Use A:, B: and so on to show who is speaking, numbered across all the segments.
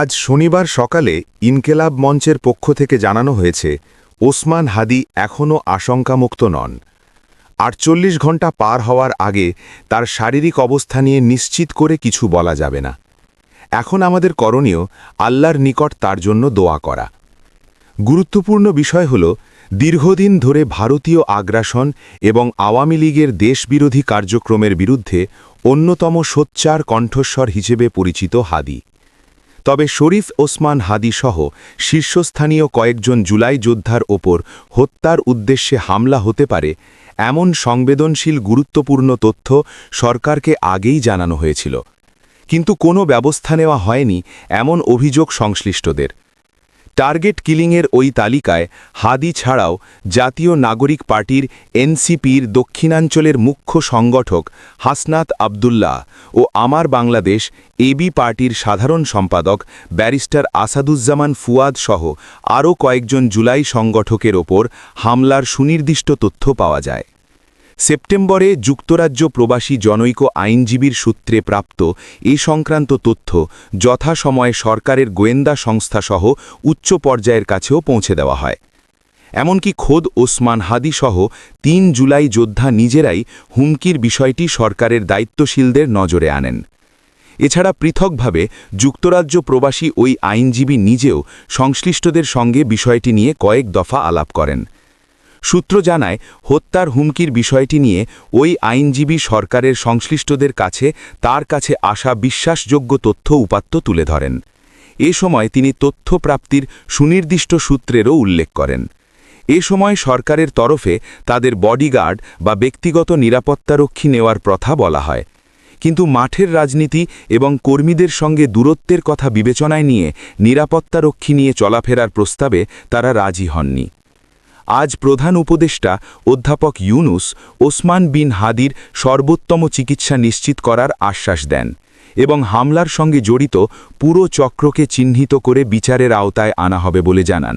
A: আজ শনিবার সকালে ইনকেলাব মঞ্চের পক্ষ থেকে জানানো হয়েছে, ওসমান হাদি এখনও আশঙ্কামুক্ত নন। আটচল্লিশ ঘণ্টা পার হওয়ার আগে তার শারীরিক অবস্থা নিয়ে নিশ্চিত করে কিছু বলা যাবে না। এখন আমাদের করণীয় আল্লাহর নিকট তার জন্য দোয়া করা। গুরুত্বপূর্ণ বিষয় হল, দীর্ঘদিন ধরে ভারতীয় আগ্রাসন এবং আওয়ামী লীগের দেশবিরোধী কার্যক্রমের বিরুদ্ধে অন্যতম সোচ্চার কণ্ঠস্বর হিসেবে পরিচিত হাদি। তবে শরীফ, ওসমান হাদিসহ শীর্ষস্থানীয় কয়েকজন জুলাই যোদ্ধার ওপর হত্যার উদ্দেশ্যে হামলা হতে পারে, এমন সংবেদনশীল গুরুত্বপূর্ণ তথ্য সরকারকে আগেই জানানো হয়েছিল। কিন্তু কোনো ব্যবস্থা নেওয়া হয়নি, এমন অভিযোগ সংশ্লিষ্টদের। টার্গেট কিলিংয়ের ওই তালিকায় হাদি ছাড়াও জাতীয় নাগরিক পার্টির এনসিপির দক্ষিণাঞ্চলের মুখ্য সংগঠক হাসনাত আবদুল্লাহ ও আমার বাংলাদেশ এবি পার্টির সাধারণ সম্পাদক ব্যারিস্টার আসাদুজ্জামান ফুয়াদ সহ আরও কয়েকজন জুলাই সংগঠকের ওপর হামলার সুনির্দিষ্ট তথ্য পাওয়া যায়। সেপ্টেম্বরে যুক্তরাজ্য প্রবাসী জনৈক আইনজীবীর সূত্রে প্রাপ্ত এ সংক্রান্ত তথ্য যথাসময়ে সরকারের গোয়েন্দা সংস্থাসহ উচ্চ পর্যায়ের কাছেও পৌঁছে দেওয়া হয়। এমনকি খোদ ওসমান হাদিসহ তিন জুলাই যোদ্ধা নিজেরাই হুমকির বিষয়টি সরকারের দায়িত্বশীলদের নজরে আনেন। এছাড়া পৃথকভাবে যুক্তরাজ্য প্রবাসী ওই আইনজীবী নিজেও সংশ্লিষ্টদের সঙ্গে বিষয়টি নিয়ে কয়েক দফা আলাপ করেন। সূত্র জানায়, হত্যার হুমকির বিষয়টি নিয়ে ওই আইনজীবী সরকারের সংশ্লিষ্টদের কাছে তার কাছে আসা বিশ্বাসযোগ্য তথ্য উপাত্ত তুলে ধরেন। এ সময় তিনি তথ্য প্রাপ্তির সুনির্দিষ্ট সূত্রেরও উল্লেখ করেন। এ সময় সরকারের তরফে তাদের বডিগার্ড বা ব্যক্তিগত নিরাপত্তারক্ষী নেওয়ার প্রথা বলা হয়। কিন্তু মাঠের রাজনীতি এবং কর্মীদের সঙ্গে দূরত্বের কথা বিবেচনায় নিয়ে নিরাপত্তারক্ষী নিয়ে চলাফেরার প্রস্তাবে তারা রাজি হননি। আজ প্রধান উপদেষ্টা অধ্যাপক ইউনুস ওসমান বিন হাদির সর্বোত্তম চিকিৎসা নিশ্চিত করার আশ্বাস দেন এবং হামলার সঙ্গে জড়িত পুরো চক্রকে চিহ্নিত করে বিচারের আওতায় আনা হবে বলে জানান।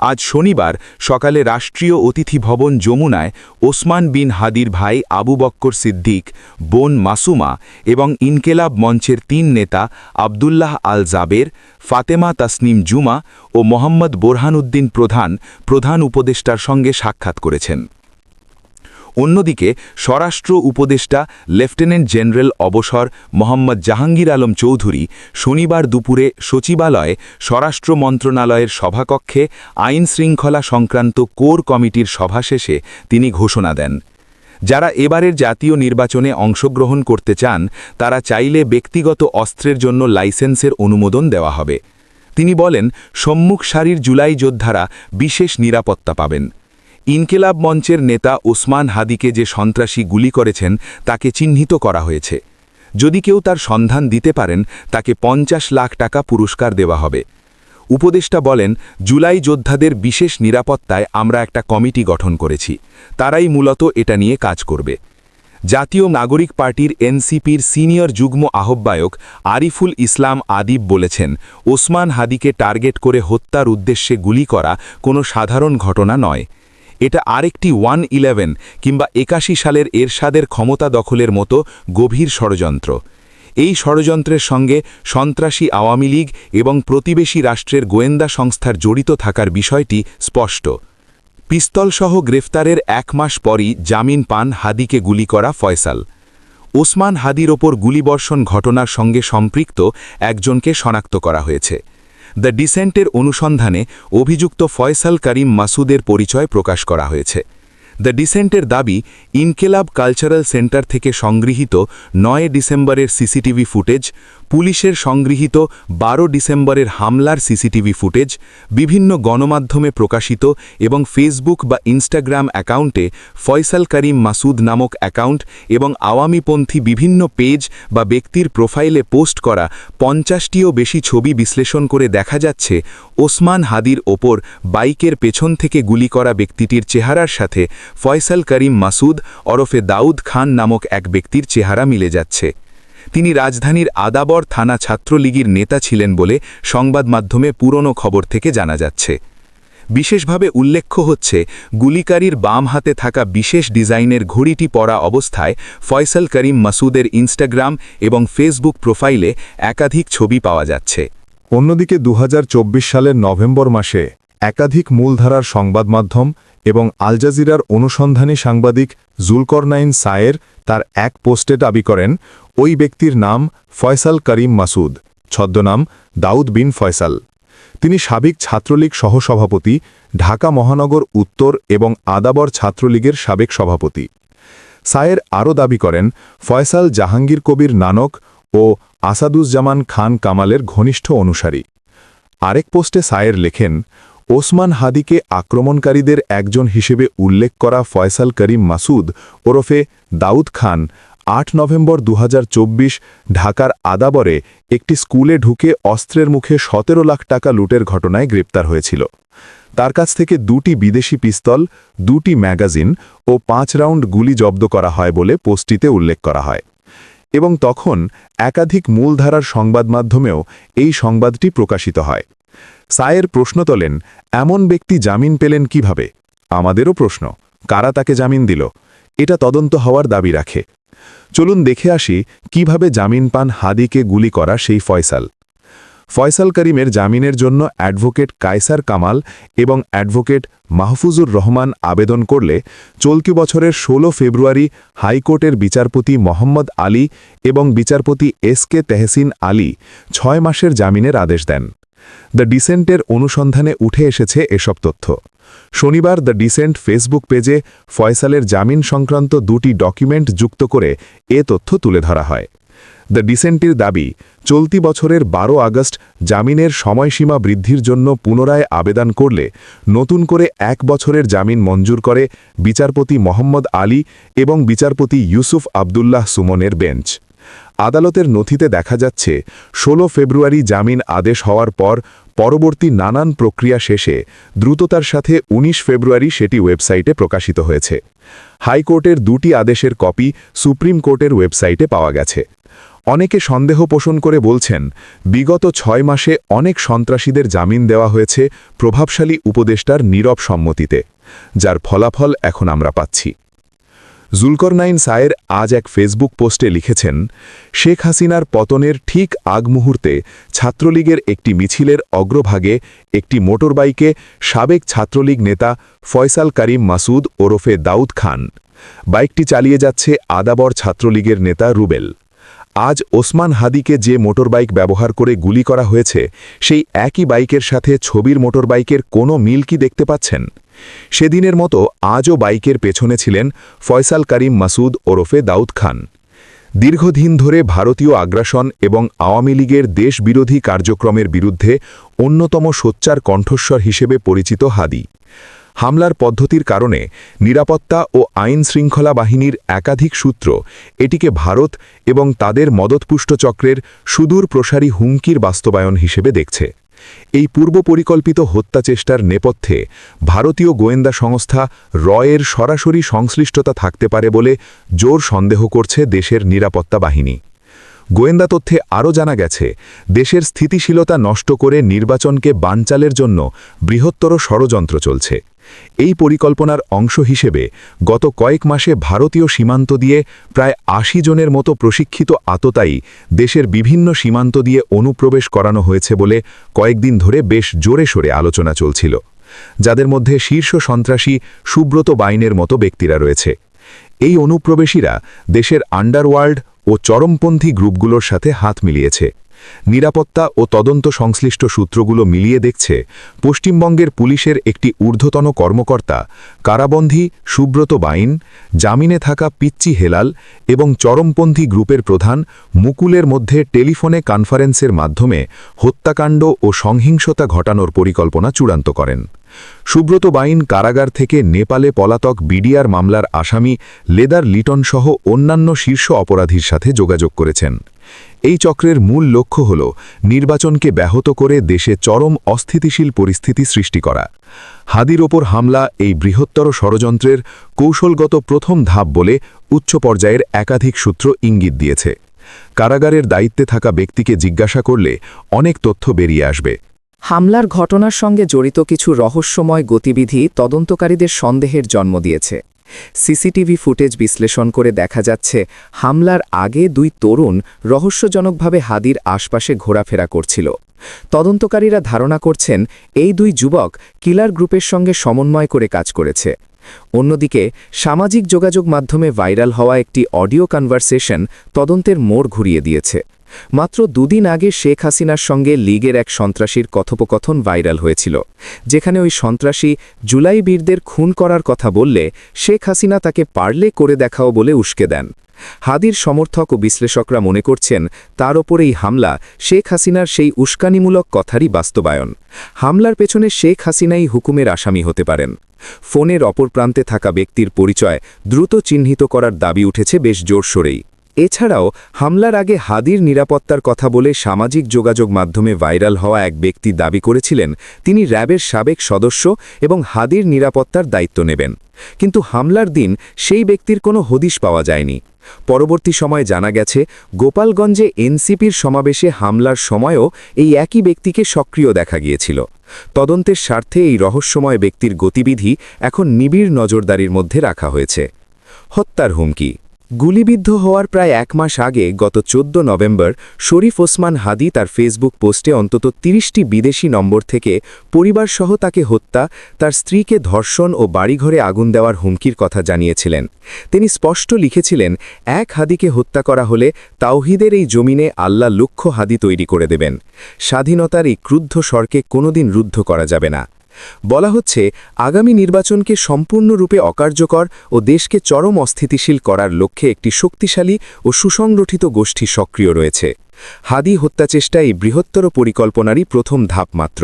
A: আজ শনিবার সকালে রাষ্ট্রীয় অতিথি ভবন যমুনায় ওসমান বিন হাদির ভাই আবু বক্কর সিদ্দিক, বোন মাসুমা এবং ইনকেলাব মঞ্চের তিন নেতা আবদুল্লাহ আল জাবের, ফাতেমা তাসনিম জুমা ও মোহাম্মদ বোরহানউদ্দিন প্রধান প্রধান উপদেষ্টার সঙ্গে সাক্ষাৎ করেছেন। অন্যদিকে স্বরাষ্ট্র উপদেষ্টা লেফটেন্যান্ট জেনারেল অবসর মোহাম্মদ জাহাঙ্গীর আলম চৌধুরী শনিবার দুপুরে সচিবালয়ে স্বরাষ্ট্র মন্ত্রণালয়ের সভাকক্ষে আইন শৃঙ্খলা সংক্রান্ত কোর কমিটির সভা শেষে তিনি ঘোষণা দেন। যারা এবারের জাতীয় নির্বাচনে অংশগ্রহণ করতে চান, তারা চাইলে ব্যক্তিগত অস্ত্রের জন্য লাইসেন্সের অনুমোদন দেওয়া হবে। তিনি বলেন, সম্মুখ সারির জুলাই যোদ্ধারা বিশেষ নিরাপত্তা পাবেন। ইনকেলাব মঞ্চের নেতা ওসমান হাদিকে যে সন্ত্রাসী গুলি করেছেন, তাকে চিহ্নিত করা হয়েছে। যদি কেউ তার সন্ধান দিতে পারেন, তাকে পঞ্চাশ লাখ টাকা পুরস্কার দেওয়া হবে। উপদেষ্টা বলেন, জুলাই যোদ্ধাদের বিশেষ নিরাপত্তায় আমরা একটা কমিটি গঠন করেছি। তারাই মূলত এটা নিয়ে কাজ করবে। জাতীয় নাগরিক পার্টির এনসিপির সিনিয়র যুগ্ম আহ্বায়ক আরিফুল ইসলাম আদিব বলেছেন, ওসমান হাদিকে টার্গেট করে হত্যার উদ্দেশ্যে গুলি করা কোনো সাধারণ ঘটনা নয়। এটা আরেকটি ওয়ান ইলেভেন কিংবা একাশি সালের এরশাদের ক্ষমতা দখলের মতো গভীর ষড়যন্ত্র। এই ষড়যন্ত্রের সঙ্গে সন্ত্রাসী আওয়ামী লীগ এবং প্রতিবেশী রাষ্ট্রের গোয়েন্দা সংস্থার জড়িত থাকার বিষয়টি স্পষ্ট। পিস্তলসহ গ্রেফতারের এক মাস পরই জামিন পান হাদিকে গুলি করা ফয়সাল। ওসমান হাদির ওপর গুলিবর্ষণ ঘটনার সঙ্গে সম্পৃক্ত একজনকে শনাক্ত করা হয়েছে। দ্য ডিসেন্টের অনুসন্ধানে অভিযুক্ত ফয়সাল করিম মাসুদের পরিচয় প্রকাশ করা হয়েছে। দ্য ডিসেন্টের দাবি, ইনকেলাব কালচারাল সেন্টার থেকে সংগৃহীত নয় ডিসেম্বরের সিসিটিভি ফুটেজ, পুলিশের সংগৃহীত বারো ডিসেম্বরের হামলার সিসিটিভি ফুটেজ, বিভিন্ন গণমাধ্যমে প্রকাশিত এবং ফেসবুক বা ইনস্টাগ্রাম অ্যাকাউন্টে ফয়সাল করিম মাসুদ নামক অ্যাকাউন্ট এবং আওয়ামীপন্থী বিভিন্ন পেজ বা ব্যক্তির প্রোফাইলে পোস্ট করা পঞ্চাশটিও বেশি ছবি বিশ্লেষণ করে দেখা যাচ্ছে, ওসমান হাদির ওপর বাইকের পেছন থেকে গুলি করা ব্যক্তিটির চেহারার সাথে ফয়সাল করিম মাসুদ ওরফে দাউদ খান নামক এক ব্যক্তির চেহারা মিলে যাচ্ছে। তিনি রাজধানীর আদাবর থানা ছাত্রলীগের নেতা ছিলেন বলে সংবাদ মাধ্যমে পুরনো খবর থেকে জানা যাচ্ছে। বিশেষভাবে উল্লেখ্য হচ্ছে, গুলিকারীর বাম হাতে থাকা বিশেষ ডিজাইনের ঘড়িটি পরা অবস্থায় ফয়সাল করিম মাসুদের ইনস্টাগ্রাম এবং ফেসবুক প্রোফাইলে একাধিক ছবি পাওয়া যাচ্ছে।
B: অন্যদিকে দু হাজার চব্বিশ সালের নভেম্বর মাসে একাধিক মূলধারার সংবাদ মাধ্যম এবং আল জাজিরার অনুসন্ধানী সাংবাদিক জুলকরনাইন সায়ের তার এক পোস্টে দাবি করেন, ওই ব্যক্তির নাম ফয়সাল করিম মাসুদ, ছদ্মনাম দাউদ বিন ফয়সাল। তিনি সাবেক ছাত্রলীগ সহসভাপতি, ঢাকা মহানগর উত্তর এবং আদাবর ছাত্রলীগের সাবেক সভাপতি। সায়ের আরও দাবি করেন, ফয়সাল জাহাঙ্গীর কবির নানক ও আসাদুজ্জামান খান কামালের ঘনিষ্ঠ অনুসারী। আরেক পোস্টে সায়ের লেখেন ওসমান হাদিকে আক্রমণকারীদের একজন হিসেবে উল্লেখ করা ফয়সাল করিম মাসুদ ওরফে দাউদ খান আট নভেম্বর দু হাজার চব্বিশ ঢাকার আদাবরে একটি স্কুলে ঢুকে অস্ত্রের মুখে সতেরো লাখ টাকা লুটের ঘটনায় গ্রেপ্তার হয়েছিল। তার কাছ থেকে দুটি বিদেশি পিস্তল, দুটি ম্যাগাজিন ও পাঁচ রাউন্ড গুলি জব্দ করা হয় বলে পোস্টটিতে উল্লেখ করা হয়। এবং তখন একাধিক মূলধারার সংবাদ মাধ্যমেও এই সংবাদটি প্রকাশিত হয়। সায়ের প্রশ্ন তোলেন, এমন ব্যক্তি জামিন পেলেন কীভাবে? আমাদেরও প্রশ্ন, কারা তাকে জামিন দিল? এটা তদন্ত হওয়ার দাবি রাখে। চলুন দেখে আসি, কীভাবে জামিন পান হাদিকে গুলি করা সেই ফয়সাল। ফয়সাল করিমের জামিনের জন্য অ্যাডভোকেট কায়সার কামাল এবং অ্যাডভোকেট মাহফুজুর রহমান আবেদন করলে চলতি বছরের ১৬ ফেব্রুয়ারি হাইকোর্টের বিচারপতি মোহাম্মদ আলী এবং বিচারপতি এস কে তেহসিন আলী ছয় মাসের জামিনের আদেশ দেন। দ্য ডিসেন্টের অনুসন্ধানে উঠে এসেছে এসব তথ্য। শনিবার দ্য ডিসেন্ট ফেসবুক পেজে ফয়সালের জামিন সংক্রান্ত দুটি ডকুমেন্ট যুক্ত করে এ তথ্য তুলে ধরা হয়। দ্য ডিসেন্টের দাবি, চলতি বছরের ১২ আগস্ট জামিনের সময়সীমা বৃদ্ধির জন্য পুনরায় আবেদন করলে নতুন করে এক বছরের জামিন মঞ্জুর করে বিচারপতি মোহাম্মদ আলী এবং বিচারপতি ইউসুফ আবদুল্লাহ সুমনের বেঞ্চ। আদালতের নথিতে দেখা যাচ্ছে ১৬ ফেব্রুয়ারি জামিন আদেশ হওয়ার পর পরবর্তী নানান প্রক্রিয়া শেষে দ্রুততার সাথে ১৯ ফেব্রুয়ারি সেটি ওয়েবসাইটে প্রকাশিত হয়েছে। হাইকোর্টের দুটি আদেশের কপি সুপ্রিম কোর্টের ওয়েবসাইটে পাওয়া গেছে। অনেকে সন্দেহ পোষণ করে বলছেন, বিগত ছয় মাসে অনেক সন্ত্রাসীদের জামিন দেওয়া হয়েছে প্রভাবশালী উপদেষ্টার নীরব সম্মতিতে, যার ফলাফল এখন আমরা পাচ্ছি। জুলকরনাইন সায়ের আজ এক ফেসবুক পোস্টে লিখেছেন, শেখ হাসিনার পতনের ঠিক আগ মুহূর্তে ছাত্রলীগের একটি মিছিলের অগ্রভাগে একটি মোটরবাইকে সাবেক ছাত্রলীগ নেতা ফয়সাল করিম মাসুদ ওরফে দাউদ খান। বাইকটি চালিয়ে যাচ্ছে আদাবর ছাত্রলীগের নেতা রুবেল। আজ ওসমান হাদিকে যে মোটরবাইক ব্যবহার করে গুলি করা হয়েছে, সেই একই বাইকের সাথে ছবির মোটরবাইকের কোনো মিল কি দেখতে পাচ্ছেন? সেদিনের মতো আজও বাইকের পেছনে ছিলেন ফয়সাল করিম মাসুদ ওরফে দাউদ খান। দীর্ঘদিন ধরে ভারতীয় আগ্রাসন এবং আওয়ামী লীগের দেশবিরোধী কার্যক্রমের বিরুদ্ধে অন্যতম সোচ্চার কণ্ঠস্বর হিসেবে পরিচিত হাদি। হামলার পদ্ধতির কারণে নিরাপত্তা ও আইন শৃঙ্খলা বাহিনীর একাধিক সূত্র এটিকে ভারত এবং তাদের মদতপুষ্ট চক্রের সুদূর প্রসারী হুমকির বাস্তবায়ন হিসেবে দেখছে। এই পূর্ব পরিকল্পিত হত্যাচেষ্টার নেপথ্যে ভারতীয় গোয়েন্দা সংস্থা রয়ের সরাসরি সংশ্লিষ্টতা থাকতে পারে বলে জোর সন্দেহ করছে দেশের নিরাপত্তা বাহিনী। গোয়েন্দা তথ্যে আরও জানা গেছে, দেশের স্থিতিশীলতা নষ্ট করে নির্বাচনকে বানচালের জন্য বৃহত্তর ষড়যন্ত্র চলছে। এই পরিকল্পনার অংশ হিসেবে গত কয়েক মাসে ভারতীয় সীমান্ত দিয়ে প্রায় আশি জনের মতো প্রশিক্ষিত আততায়ী দেশের বিভিন্ন সীমান্ত দিয়ে অনুপ্রবেশ করানো হয়েছে বলে কয়েকদিন ধরে বেশ জোরে সোরে আলোচনা চলছিল, যাদের মধ্যে শীর্ষ সন্ত্রাসী সুব্রত বাইনের মতো ব্যক্তিরা রয়েছে। এই অনুপ্রবেশীরা দেশের আন্ডারওয়ার্ল্ড ও চরমপন্থী গ্রুপগুলোর সাথে হাত মিলিয়েছে। নিরাপত্তা ও তদন্ত সংশ্লিষ্ট সূত্রগুলো মিলিয়ে দেখছে পশ্চিমবঙ্গের পুলিশের একটি ঊর্ধ্বতন কর্মকর্তা কারাবন্ধী সুব্রত বাইন, জামিনে থাকা পিচ্চি হেলাল এবং চরমপন্থী গ্রুপের প্রধান মুকুলের মধ্যে টেলিফোনে কনফারেন্সের মাধ্যমে হত্যাকাণ্ড ও সংহিংসতা ঘটানোর পরিকল্পনা চূড়ান্ত করেন। সুব্রত বাইন কারাগার থেকে নেপালে পলাতক বিডিআর মামলার আসামি লেদার লিটন সহ অন্যান্য শীর্ষ অপরাধীর সাথে যোগাযোগ করেছেন। এই চক্রের মূল লক্ষ্য হল নির্বাচনকে ব্যাহত করে দেশে চরম অস্থিতিশীল পরিস্থিতি সৃষ্টি করা। হাদির ওপর হামলা এই বৃহত্তর ষড়যন্ত্রের কৌশলগত প্রথম ধাপ বলে উচ্চ পর্যায়ের একাধিক সূত্র ইঙ্গিত দিয়েছে। কারাগারের দায়িত্বে থাকা ব্যক্তিকে জিজ্ঞাসা করলে অনেক তথ্য বেরিয়ে আসবে।
C: হামলার ঘটনার সঙ্গে জড়িত কিছু রহস্যময় গতিবিধি তদন্তকারীদের সন্দেহের জন্ম দিয়েছে। সিসিটিভি ফুটেজ বিশ্লেষণ করে দেখা যাচ্ছে, হামলার আগে দুই তরুণ রহস্যজনকভাবে হাদির আশপাশে ঘোরাফেরা করছিল। তদন্তকারীরা ধারণা করছেন, এই দুই যুবক কিলার গ্রুপের সঙ্গে সমন্বয় করে কাজ করেছে। অন্যদিকে, সামাজিক যোগাযোগ মাধ্যমে ভাইরাল হওয়া একটি অডিও কনভারসেশন তদন্তের মোড় ঘুরিয়ে দিয়েছে। মাত্র দুদিন আগে শেখ হাসিনার সঙ্গে লীগের এক সন্ত্রাসীর কথোপকথন ভাইরাল হয়েছিল, যেখানে ওই সন্ত্রাসী জুলাই বীরদের খুন করার কথা বললে শেখ হাসিনা তাকে পারলে করে দেখাও বলে উস্কে দেন। হাদির সমর্থক ও বিশ্লেষকরা মনে করছেন, তার ওপর এই হামলা শেখ হাসিনার সেই উস্কানিমূলক কথারই বাস্তবায়ন। হামলার পেছনে শেখ হাসিনাই হুকুমের আসামি হতে পারেন। ফোনের অপর প্রান্তে থাকা ব্যক্তির পরিচয় দ্রুত চিহ্নিত করার দাবি উঠেছে বেশ জোরসোরেই। এছাড়াও, হামলার আগে হাদির নিরাপত্তার কথা বলে সামাজিক যোগাযোগ মাধ্যমে ভাইরাল হওয়া এক ব্যক্তি দাবি করেছিলেন, তিনি র্যাবের সাবেক সদস্য এবং হাদির নিরাপত্তার দায়িত্ব নেবেন। কিন্তু হামলার দিন সেই ব্যক্তির কোনো হদিশ পাওয়া যায়নি। পরবর্তী সময়ে জানা গেছে, গোপালগঞ্জে এনসিপির সমাবেশে হামলার সময়ও এই একই ব্যক্তিকে সক্রিয় দেখা গিয়েছিল। তদন্তের স্বার্থে এই রহস্যময় ব্যক্তির গতিবিধি এখন নিবিড় নজরদারির মধ্যে রাখা হয়েছে। হত্যার হুমকি গুলিবিদ্ধ হওয়ার প্রায় এক মাস আগে, গত চোদ্দ নভেম্বর, শরীফ ওসমান হাদি তার ফেসবুক পোস্টে অন্তত তিরিশটি বিদেশি নম্বর থেকে পরিবারসহ তাকে হত্যা, তার স্ত্রীকে ধর্ষণ ও বাড়িঘরে আগুন দেওয়ার হুমকির কথা জানিয়েছিলেন। তিনি স্পষ্ট লিখেছিলেন, এক হাদিকে হত্যা করা হলে তাওহিদের এই জমিনে আল্লাহ লক্ষ হাদি তৈরি করে দেবেন। স্বাধীনতার এই ক্রুদ্ধ স্বরকে কোনোদিন রুদ্ধ করা যাবে না। বলা হচ্ছে, আগামী নির্বাচনকে সম্পূর্ণরূপে অকার্যকর ও দেশকে চরম অস্থিতিশীল করার লক্ষ্যে একটি শক্তিশালী ও সুসংগঠিত গোষ্ঠী সক্রিয় রয়েছে। হাদি হত্যাচেষ্টা এই বৃহত্তর পরিকল্পনারই প্রথম ধাপ মাত্র।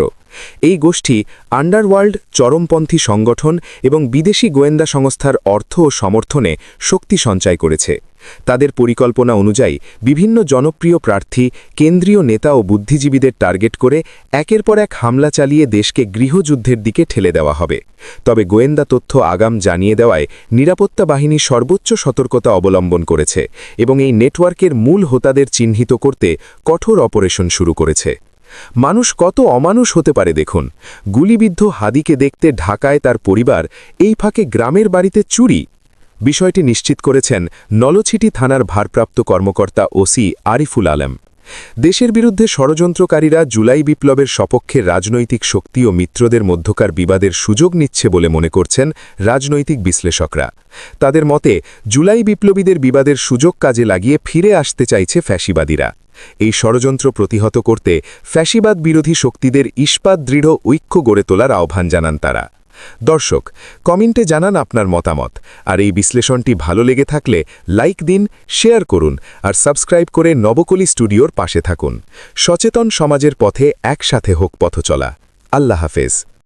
C: এই গোষ্ঠী আন্ডারওয়ার্ল্ড চরমপন্থী সংগঠন এবং বিদেশি গোয়েন্দা সংস্থার অর্থ ও সমর্থনে শক্তি সঞ্চয় করেছে। তাদের পরিকল্পনা অনুযায়ী বিভিন্ন জনপ্রিয় প্রার্থী, কেন্দ্রীয় নেতা ও বুদ্ধিজীবীদের টার্গেট করে একের পর এক হামলা চালিয়ে দেশকে গৃহযুদ্ধের দিকে ঠেলে দেওয়া হবে। তবে গোয়েন্দা তথ্য আগাম জানিয়ে দেওয়ায় নিরাপত্তা বাহিনী সর্বোচ্চ সতর্কতা অবলম্বন করেছে এবং এই নেটওয়ার্কের মূল হোতাদের চিহ্নিত করতে কঠোর অপারেশন শুরু করেছে। মানুষ কত অমানুষ হতে পারে দেখুন। গুলিবিদ্ধ হাদিকে দেখতে ঢাকায় তার পরিবার এই ফাঁকে গ্রামের বাড়িতে চুরি। বিষয়টি নিশ্চিত করেছেন নলছিটি থানার ভারপ্রাপ্ত কর্মকর্তা ওসি আরিফুল আলম। দেশের বিরুদ্ধে ষড়যন্ত্রকারীরা জুলাই বিপ্লবের সপক্ষে রাজনৈতিক শক্তি ও মিত্রদের মধ্যকার বিবাদের সুযোগ নিচ্ছে বলে মনে করছেন রাজনৈতিক বিশ্লেষকরা। তাদের মতে, জুলাই বিপ্লবীদের বিবাদের সুযোগ কাজে লাগিয়ে ফিরে আসতে চাইছে ফ্যাসিবাদীরা। এই ষড়যন্ত্র প্রতিহত করতে ফ্যাসিবাদ বিরোধী শক্তিদের ইস্পাত দৃঢ় ঐক্য গড়ে তোলার আহ্বান জানান তারা। দর্শক, কমেন্টে জানান আপনার মতামত, আর এই বিশ্লেষণটি ভালো লেগে থাকলে লাইক দিন, শেয়ার করুন, আর সাবস্ক্রাইব করে নবকলি স্টুডিওর পাশে থাকুন। সচেতন সমাজের পথে একসাথে হোক পথ চলা আল্লাহ হাফেজ।